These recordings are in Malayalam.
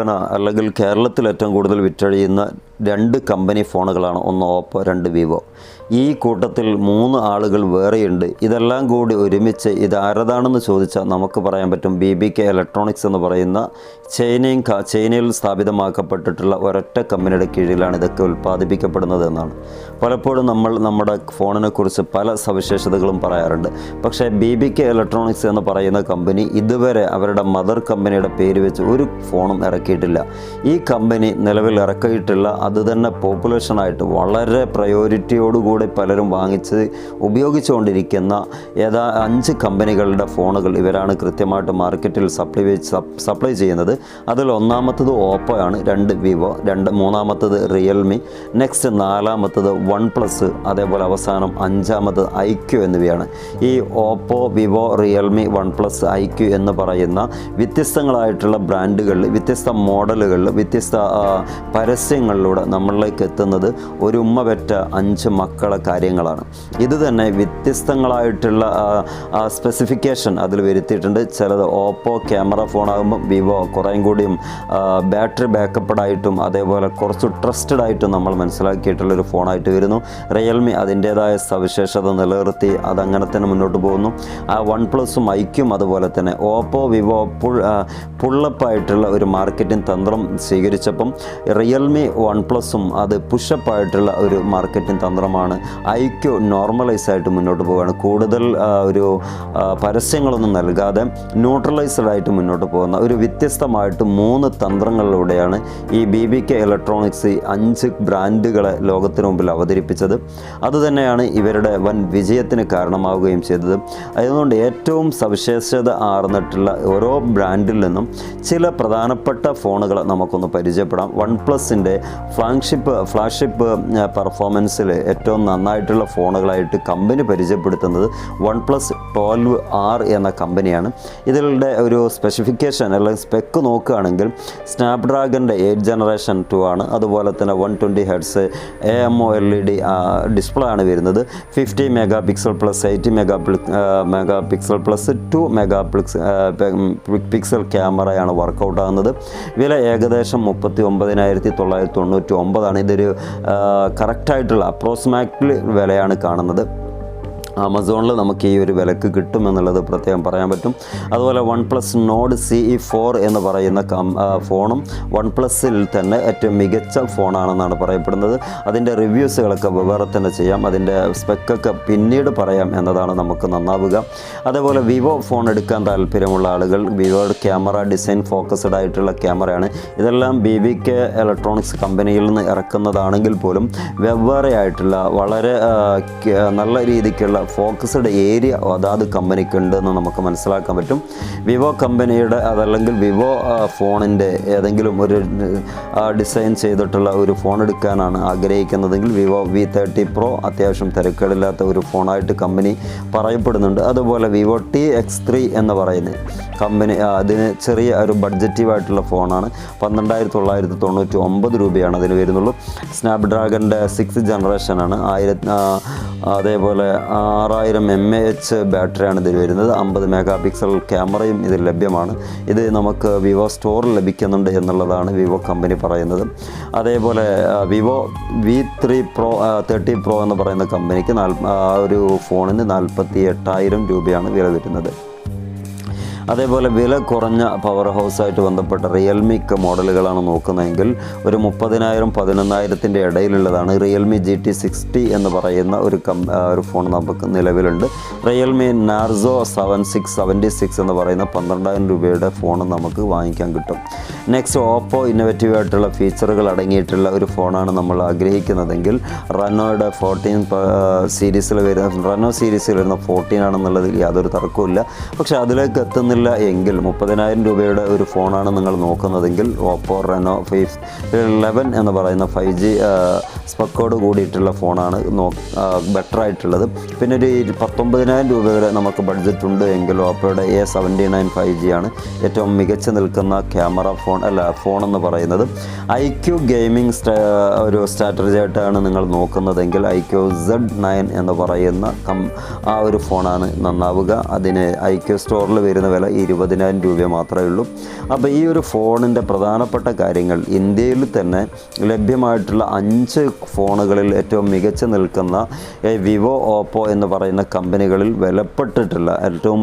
വിൽപ്പന അല്ലെങ്കിൽ കേരളത്തിൽ ഏറ്റവും കൂടുതൽ വിറ്റഴിയുന്ന രണ്ട് കമ്പനി ഫോണുകളാണ് ഒന്ന് ഓപ്പോ രണ്ട് വിവോ. ഈ കൂട്ടത്തിൽ മൂന്ന് ആളുകൾ വേറെയുണ്ട്. ഇതെല്ലാം കൂടി ഒരുമിച്ച് ഇത് ആരതാണെന്ന് ചോദിച്ചാൽ നമുക്ക് പറയാൻ പറ്റും ബി ബി കെ ഇലക്ട്രോണിക്സ് എന്ന് പറയുന്ന ചൈനയും ചൈനയിൽ സ്ഥാപിതമാക്കപ്പെട്ടിട്ടുള്ള ഒരൊറ്റ കമ്പനിയുടെ കീഴിലാണ് ഇതൊക്കെ ഉൽപ്പാദിപ്പിക്കപ്പെടുന്നത് എന്നാണ്. പലപ്പോഴും നമ്മൾ നമ്മുടെ ഫോണിനെക്കുറിച്ച് പല സവിശേഷതകളും പറയാറുണ്ട്. പക്ഷേ ബി ബി കെ ഇലക്ട്രോണിക്സ് എന്ന് പറയുന്ന കമ്പനി ഇതുവരെ അവരുടെ മദർ കമ്പനിയുടെ പേര് വെച്ച് ഒരു ഫോണും ഇറക്കിയിട്ടില്ല ഈ കമ്പനി നിലവിൽ ഇറക്കിയിട്ടുള്ള അത് തന്നെ പോപ്പുലേഷനായിട്ട് വളരെ പ്രയോറിറ്റിയോടുകൂടി പലരും വാങ്ങിച്ച് ഉപയോഗിച്ചുകൊണ്ടിരിക്കുന്ന ഏതാ അഞ്ച് കമ്പനികളുടെ ഫോണുകൾ ഇവരാണ് കൃത്യമായിട്ട് മാർക്കറ്റിൽ സപ്ലൈ സപ്ലൈ ചെയ്യുന്നത്. അതിൽ ഒന്നാമത്തത് ഓപ്പോ ആണ് രണ്ട് വിവോ രണ്ട് മൂന്നാമത്തത് റിയൽമി നെക്സ്റ്റ് നാലാമത്തത് വൺ പ്ലസ് അതേപോലെ അവസാനം അഞ്ചാമത്തത് ഐക്യു എന്നിവയാണ്. ഈ Oppo Vivo Realme OnePlus iQOO എന്ന് പറയുന്ന വ്യത്യസ്തങ്ങളായിട്ടുള്ള ബ്രാൻഡുകളിൽ വ്യത്യസ്ത മോഡലുകളിൽ വ്യത്യസ്ത പരസ്യങ്ങളിലൂടെ നമ്മളിലേക്ക് എത്തുന്നത് ഒരു ഉമ്മ പെറ്റ അഞ്ച് മക്കളെ കാര്യങ്ങളാണ്. ഇത് തന്നെ വ്യത്യസ്തങ്ങളായിട്ടുള്ള സ്പെസിഫിക്കേഷൻ അതിൽ വരുത്തിയിട്ടുണ്ട്. ചിലത് ഓപ്പോ ക്യാമറ ഫോണാകുമ്പോൾ വിവോ കുറേയും കൂടിയും ബാറ്ററി ബാക്കപ്പഡായിട്ടും അതേപോലെ കുറച്ച് ട്രസ്റ്റഡ് ആയിട്ടും നമ്മൾ മനസ്സിലാക്കിയിട്ടുള്ളൊരു ഫോണായിട്ട് വരുന്നു. റിയൽമി അതിന്റേതായ സവിശേഷത നിലനിർത്തി അതങ്ങനെ തന്നെ മുന്നോട്ട് പോകുന്നു. ആ വൺ പ്ലസും ഐക്യും അതുപോലെ തന്നെ. ഓപ്പോ വിവോ പുൾ പുള്ളപ്പായിട്ടുള്ള ഒരു മാർക്കറ്റിംഗ് തന്ത്രം സ്വീകരിച്ചപ്പം റിയൽമി വൺ പ്ലസും അത് പുഷപ്പായിട്ടുള്ള ഒരു മാർക്കറ്റിംഗ് തന്ത്രമാണ്. ഐക്യു നോർമലൈസ് ആയിട്ട് മുന്നോട്ട് പോവുകയാണ്. കൂടുതൽ ഒരു പരസ്യങ്ങളൊന്നും നൽകാതെ ന്യൂട്രലൈസ്ഡ് ആയിട്ട് മുന്നോട്ട് പോകുന്ന ഒരു വ്യത്യസ്തമായിട്ട് മൂന്ന് തന്ത്രങ്ങളിലൂടെയാണ് ഈ ബി ബി കെ ഇലക്ട്രോണിക്സ് അഞ്ച് ബ്രാൻഡുകളെ ലോകത്തിന് മുമ്പിൽ അവതരിപ്പിച്ചത്. അതുതന്നെയാണ് ഇവരുടെ വൻ വിജയത്തിന് കാരണമാവുകയും ചെയ്തത്. അതുകൊണ്ട് ഏറ്റവും സവിശേഷത ആർന്നിട്ടുള്ള ഓരോ ബ്രാൻഡിൽ നിന്നും ചില പ്രധാനപ്പെട്ട ഫോണുകൾ നമുക്കൊന്ന് പരിചയപ്പെടാം. വൺ പ്ലസിന്റെ ഫ്ലാഗ്ഷിപ്പ് ഫ്ലാഗ്ഷിപ്പ് പെർഫോമൻസിൽ ഏറ്റവും നന്നായിട്ടുള്ള ഫോണുകളായിട്ട് കമ്പനി പരിചയപ്പെടുത്തുന്നത് വൺ പ്ലസ് ട്വൽവ് ആർ എന്ന കമ്പനിയാണ്. ഇതിലെ ഒരു സ്പെസിഫിക്കേഷൻ അല്ലെങ്കിൽ സ്പെക്ക് നോക്കുകയാണെങ്കിൽ സ്നാപ്ഡ്രാഗന്റെ എയ്റ്റ് ജനറേഷൻ ടു ആണ്. അതുപോലെ തന്നെ one twenty hertz A M O L E D display ആണ് വരുന്നത്. Fifty mega pixel plus eighty mega mega pixel plus two mega pixel ക്യാമറയാണ് വർക്കൗട്ട് ആകുന്നത്. വില ഏകദേശം മുപ്പത്തി ഒമ്പതിനായിരത്തി തൊള്ളായിരത്തി തൊണ്ണൂറ്റി ഒമ്പതാണ് ഇതൊരു കറക്റ്റായിട്ടുള്ള അപ്രോക്സിമാറ്റ്ലി വിലയാണ് കാണുന്നത്. ആമസോണിൽ നമുക്ക് ഈ ഒരു വിലക്ക് കിട്ടും എന്നുള്ളത് പ്രത്യേകം പറയാൻ പറ്റും. അതുപോലെ OnePlus Nord C E four എന്ന് പറയുന്ന ഫോണും വൺ പ്ലസ്സിൽ തന്നെ ഏറ്റവും മികച്ച ഫോണാണെന്നാണ് പറയപ്പെടുന്നത്. അതിന്റെ റിവ്യൂസുകളൊക്കെ വേറെ തന്നെ ചെയ്യാം. അതിന്റെ സ്പെക്കൊക്കെ പിന്നീട് പറയാം എന്നതാണ് നമുക്ക് നന്നാവുക. അതേപോലെ വിവോ ഫോൺ എടുക്കാൻ താല്പര്യമുള്ള ആളുകൾ വിവോയുടെ ക്യാമറ ഡിസൈൻ ഫോക്കസ്ഡ് ആയിട്ടുള്ള ക്യാമറയാണ്. ഇതെല്ലാം ബി വി കെ ഇലക്ട്രോണിക്സ് കമ്പനിയിൽ നിന്ന് ഇറക്കുന്നതാണെങ്കിൽ പോലും വെവ്വേറെ ആയിട്ടുള്ള വളരെ നല്ല രീതിക്കുള്ള ഫോക്കസ്ഡ് ഏരിയ അതാത് കമ്പനിക്ക് ഉണ്ട് എന്ന് നമുക്ക് മനസ്സിലാക്കാൻ പറ്റും. വിവോ കമ്പനിയുടെ അതല്ലെങ്കിൽ വിവോ ഫോണിന്റെ ഏതെങ്കിലും ഒരു ഡിസൈൻ ചെയ്തിട്ടുള്ള ഒരു ഫോൺ എടുക്കാനാണ് ആഗ്രഹിക്കുന്നതെങ്കിൽ വിവോ വി തേർട്ടി പ്രോ അത്യാവശ്യം തിരക്കേടില്ലാത്ത ഒരു ഫോണായിട്ട് കമ്പനി പറയപ്പെടുന്നുണ്ട്. അതുപോലെ വിവോ ടി എക്സ് ത്രീ എന്ന് പറയുന്നത് കമ്പനി അതിന് ചെറിയ ഒരു ബഡ്ജറ്റീവായിട്ടുള്ള ഫോണാണ്. പന്ത്രണ്ടായിരത്തി തൊള്ളായിരത്തി തൊണ്ണൂറ്റി ഒമ്പത് രൂപയാണ് അതിന് വരുന്നുള്ളൂ. സ്നാപ്ഡ്രാഗന്റെ സിക്സ് ജനറേഷനാണ്. ആയിരത്തി അതേപോലെ ആറായിരം എം എ എച്ച് ബാറ്ററിയാണ് ഇതിൽ വരുന്നത്. അമ്പത് മെഗാ പിക്സൽ ക്യാമറയും ഇതിൽ ലഭ്യമാണ്. ഇത് നമുക്ക് വിവോ സ്റ്റോറിൽ ലഭിക്കുന്നുണ്ട് എന്നുള്ളതാണ് വിവോ കമ്പനി പറയുന്നത്. അതേപോലെ Vivo V three pro thirty pro എന്ന് പറയുന്ന കമ്പനിക്ക് ആ, ഒരു ഫോണിന് നാൽപ്പത്തി എട്ടായിരം രൂപയാണ് വില വരുന്നത്. അതേപോലെ വില കുറഞ്ഞ പവർ ഹൗസായിട്ട് ബന്ധപ്പെട്ട റിയൽമിക്ക് മോഡലുകളാണ് നോക്കുന്നതെങ്കിൽ ഒരു മുപ്പതിനായിരം പതിനൊന്നായിരത്തിന്റെ ഇടയിലുള്ളതാണ് റിയൽമി ജി ടി സിക്സ്റ്റി എന്ന് പറയുന്ന ഒരു കം ഒരു ഫോൺ നമുക്ക് നിലവിലുണ്ട്. Realme Narzo seven six seventy six എന്ന് പറയുന്ന പന്ത്രണ്ടായിരം രൂപയുടെ ഫോൺ നമുക്ക് വാങ്ങിക്കാൻ കിട്ടും. നെക്സ്റ്റ് ഓപ്പോ ഇന്നോവേറ്റീവ് ആയിട്ടുള്ള ഫീച്ചറുകൾ അടങ്ങിയിട്ടുള്ള ഒരു ഫോണാണ് നമ്മൾ ആഗ്രഹിക്കുന്നതെങ്കിൽ റനോയുടെ ഫോർട്ടീൻ സീരീസിൽ വരുന്ന റനോ സീരീസിൽ വരുന്ന ഫോർട്ടീൻ ആണെന്നുള്ളതിൽ യാതൊരു തർക്കവും ഇല്ല പക്ഷേ അതിലേക്ക് എത്തുന്നില്ല എങ്കിൽ മുപ്പതിനായിരം രൂപയുടെ ഒരു ഫോണാണ് നിങ്ങൾ നോക്കുന്നതെങ്കിൽ ഓപ്പോ റെനോ ഫൈവ് ലെവൻ എന്ന് പറയുന്ന ഫൈവ് ജി സ്പെക്കോട് കൂടിയിട്ടുള്ള ഫോണാണ് നോ ബെറ്റർ ആയിട്ടുള്ളത് പിന്നെ ഒരു പത്തൊമ്പതിനായിരം രൂപ വരെ നമുക്ക് ബഡ്ജറ്റ് ഉണ്ട് എങ്കിൽ ഓപ്പോയുടെ A seventy nine five G ആണ് ഏറ്റവും മികച്ച നിൽക്കുന്ന ക്യാമറ ഫോൺ അല്ല ഫോൺ എന്ന് പറയുന്നത്. ഐ ക്യു ഗെയിമിംഗ് ഒരു സ്ട്രാറ്റജി ആയിട്ടാണ് നിങ്ങൾ നോക്കുന്നതെങ്കിൽ ഐ ക്യു സെഡ് നയൻ എന്ന് പറയുന്ന കം ആ ഒരു ഫോണാണ് നന്നാവുക. അതിന് ഐ ക്യു സ്റ്റോറിൽ വരുന്ന വില ഇരുപതിനായിരം രൂപ മാത്രമേ ഉള്ളൂ. അപ്പോൾ ഈ ഒരു ഫോണിന്റെ പ്രധാനപ്പെട്ട കാര്യങ്ങൾ ഇന്ത്യയിൽ തന്നെ ലഭ്യമായിട്ടുള്ള അഞ്ച് ഫോണുകളിൽ ഏറ്റവും മികച്ചു നിൽക്കുന്ന വിവോ ഓപ്പോ എന്ന് പറയുന്ന കമ്പനികളിൽ വിലപ്പെട്ടിട്ടുള്ള ഏറ്റവും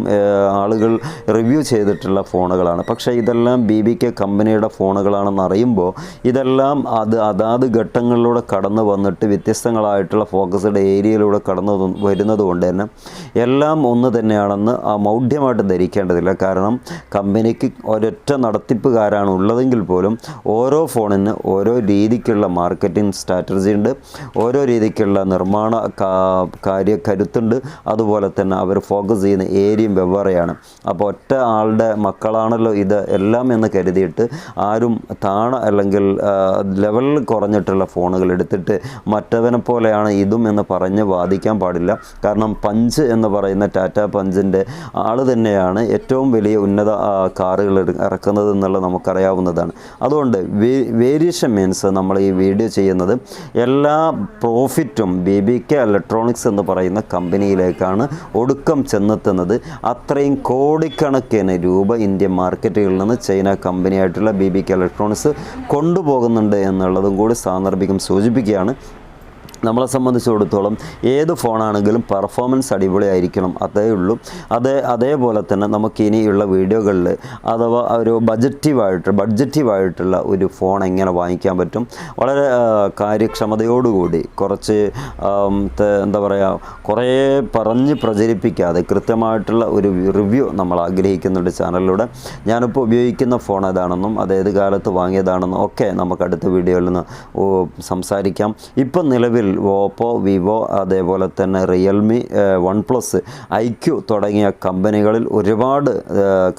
ആളുകൾ റിവ്യൂ ചെയ്തിട്ടുള്ള ഫോണുകളാണ്. പക്ഷേ ഇതെല്ലാം ബി ബി കെ കമ്പനിയുടെ ഫോണുകളാണെന്ന് അറിയുമ്പോൾ ഇതെല്ലാം അത് അതാത് ഘട്ടങ്ങളിലൂടെ കടന്നു വന്നിട്ട് വ്യത്യസ്തങ്ങളായിട്ടുള്ള ഫോക്കസ്ഡ് ഏരിയയിലൂടെ കടന്നു വരുന്നത് കൊണ്ട് തന്നെ എല്ലാം ഒന്ന് തന്നെയാണെന്ന് മൗഢ്യമായിട്ട് ധരിക്കേണ്ടതില്ല. കാരണം കമ്പനിക്ക് ഒരൊറ്റ നടത്തിപ്പുകാരാണ് ഉള്ളതെങ്കിൽ പോലും ഓരോ ഫോണിന് ഓരോ രീതിക്കുള്ള മാർക്കറ്റിംഗ് സ്ട്രാറ്റജി ഉണ്ട്. ഓരോ രീതിക്കുള്ള നിർമ്മാണ കാര്യ കരുത്തുണ്ട്. അതുപോലെ തന്നെ അവർ ഫോക്കസ് ചെയ്യുന്ന ഏരിയയും വെവ്വേറെയാണ്. അപ്പോൾ ഒറ്റ ആളുടെ മക്കളാണല്ലോ ഇത് എല്ലാം എന്ന് കരുതിയിട്ട് ആരും താണ അല്ലെങ്കിൽ ലെവലിൽ കുറഞ്ഞിട്ടുള്ള ഫോണുകൾ എടുത്തിട്ട് മറ്റവനെ പോലെയാണ് ഇതും എന്ന് പറഞ്ഞ് വാദിക്കാൻ പാടില്ല. കാരണം പഞ്ച് എന്ന് പറയുന്ന ടാറ്റ പഞ്ചിന്റെ ആൾ തന്നെയാണ് ഏറ്റവും വലിയ ഉന്നത കാറുകൾ ഇറ- ഇറക്കുന്നത് എന്നുള്ളത് നമുക്കറിയാവുന്നതാണ്. അതുകൊണ്ട് വേരിയേഷൻ മീൻസ് നമ്മൾ ഈ വീഡിയോ ചെയ്യുന്നത് എല്ലാ പ്രോഫിറ്റും ബി ബി കെ ഇലക്ട്രോണിക്സ് എന്ന് പറയുന്ന കമ്പനിയിലേക്കാണ് ഒടുക്കം ചെന്നെത്തുന്നത്. അത്രയും കോടിക്കണക്കിന് രൂപ ഇന്ത്യൻ മാർക്കറ്റുകളിൽ നിന്ന് ചൈന കമ്പനിയായിട്ടുള്ള ബി ബി കെ ഇലക്ട്രോണിക്സ് കൊണ്ടുപോകുന്നുണ്ട് എന്നുള്ളതും കൂടി സാന്ദർഭികം സൂചിപ്പിക്കുകയാണ്. നമ്മളെ സംബന്ധിച്ചിടത്തോളം ഏത് ഫോണാണെങ്കിലും പെർഫോമൻസ് അടിപൊളിയായിരിക്കണം. അതേ ഉള്ളൂ. അതേ അതേപോലെ തന്നെ നമുക്ക് ഇനിയുള്ള വീഡിയോകളിൽ അഥവാ ഒരു ബജറ്റീവായിട്ട് ബഡ്ജറ്റീവായിട്ടുള്ള ഒരു ഫോൺ എങ്ങനെ വാങ്ങിക്കാൻ പറ്റും? വളരെ കാര്യക്ഷമതയോടുകൂടി കുറച്ച് എന്താ പറയുക കുറേ പറഞ്ഞ് പ്രചരിപ്പിക്കാതെ കൃത്യമായിട്ടുള്ള ഒരു റിവ്യൂ നമ്മൾ ആഗ്രഹിക്കുന്നുണ്ട് ചാനലിലൂടെ. ഞാനിപ്പോൾ ഉപയോഗിക്കുന്ന ഫോൺ ഏതാണെന്നും അത് ഏത് കാലത്ത് വാങ്ങിയതാണെന്നും ഒക്കെ നമുക്ക് അടുത്ത വീഡിയോയിൽ നിന്ന് സംസാരിക്കാം. ഇപ്പം നിലവിൽ ഓപ്പോ വിവോ അതേപോലെ തന്നെ Realme OnePlus I Q തുടങ്ങിയ കമ്പനികളിൽ ഒരുപാട്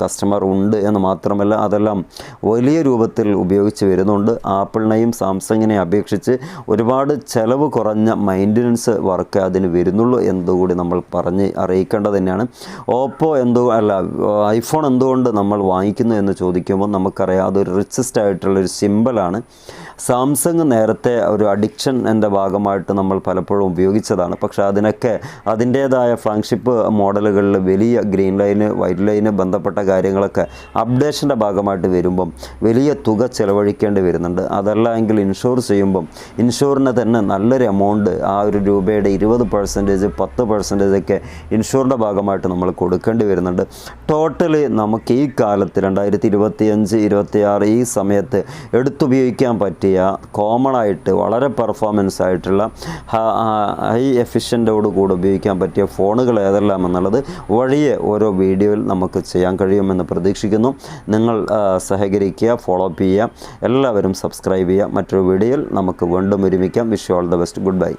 കസ്റ്റമർ ഉണ്ട് എന്ന് മാത്രമല്ല അതെല്ലാം വലിയ രൂപത്തിൽ ഉപയോഗിച്ച് വരുന്നുണ്ട്. ആപ്പിളിനെയും സാംസങ്ങിനെയും അപേക്ഷിച്ച് ഒരുപാട് ചെലവ് കുറഞ്ഞ മെയിന്റനൻസ് വർക്ക് അതിന് വരുന്നുള്ളൂ എന്നതുകൂടി നമ്മൾ പറഞ്ഞ് അറിയിക്കേണ്ടത് തന്നെയാണ്. ഓപ്പോ എന്തോ അല്ല ഐഫോൺ എന്തുകൊണ്ട് നമ്മൾ വാങ്ങിക്കുന്നു എന്ന് ചോദിക്കുമ്പോൾ നമുക്കറിയാം അതൊരു റിച്ചസ്റ്റ് ആയിട്ടുള്ളൊരു സിമ്പിളാണ് സാംസങ് നേരത്തെ ഒരു അഡിക്ഷൻ എന്റെ ഭാഗമായിട്ട് നമ്മൾ പലപ്പോഴും ഉപയോഗിച്ചതാണ്. പക്ഷേ അതിനൊക്കെ അതിന്റേതായ ഫ്ലാഗ്ഷിപ്പ് മോഡലുകളിൽ വലിയ ഗ്രീൻ ലൈന് വൈറ്റ് ലൈന് ബന്ധപ്പെട്ട കാര്യങ്ങളൊക്കെ അപ്ഡേഷന്റെ ഭാഗമായിട്ട് വരുമ്പം വലിയ തുക ചിലവഴിക്കേണ്ടി വരുന്നുണ്ട്. അതല്ല എങ്കിൽ ഇൻഷുർ ചെയ്യുമ്പം ഇൻഷുറിന് തന്നെ നല്ലൊരു എമൗണ്ട് ആ ഒരു രൂപയുടെ ഇരുപത് പെർസെന്റേജ് പത്ത് പെർസെന്റേജ് ഒക്കെ ഇൻഷുറിന്റെ ഭാഗമായിട്ട് നമ്മൾ കൊടുക്കേണ്ടി വരുന്നുണ്ട്. ടോട്ടലി നമുക്ക് ഈ കാലത്ത് രണ്ടായിരത്തി ഇരുപത്തിയഞ്ച് ഇരുപത്തിയാറ് ഈ സമയത്ത് എടുത്തുപയോഗിക്കാൻ പറ്റിയ കോമൺ ആയിട്ട് വളരെ പെർഫോമൻസ് ആയിട്ടുള്ള ഹൈ എഫിഷ്യന്റോട് കൂടെ ഉപയോഗിക്കാൻ പറ്റിയ ഫോണുകൾ ഏതെല്ലാം എന്നുള്ളത് വഴിയെ ഓരോ വീഡിയോയിൽ നമുക്ക് ചെയ്യാൻ കഴിയുമെന്ന് പ്രതീക്ഷിക്കുന്നു. നിങ്ങൾ സഹകരിക്കുക ഫോളോ അപ്പ് ചെയ്യുക എല്ലാവരും സബ്സ്ക്രൈബ് ചെയ്യുക. മറ്റൊരു വീഡിയോയിൽ നമുക്ക് വീണ്ടും ഒരുമിക്കാം. Wish all the best good bye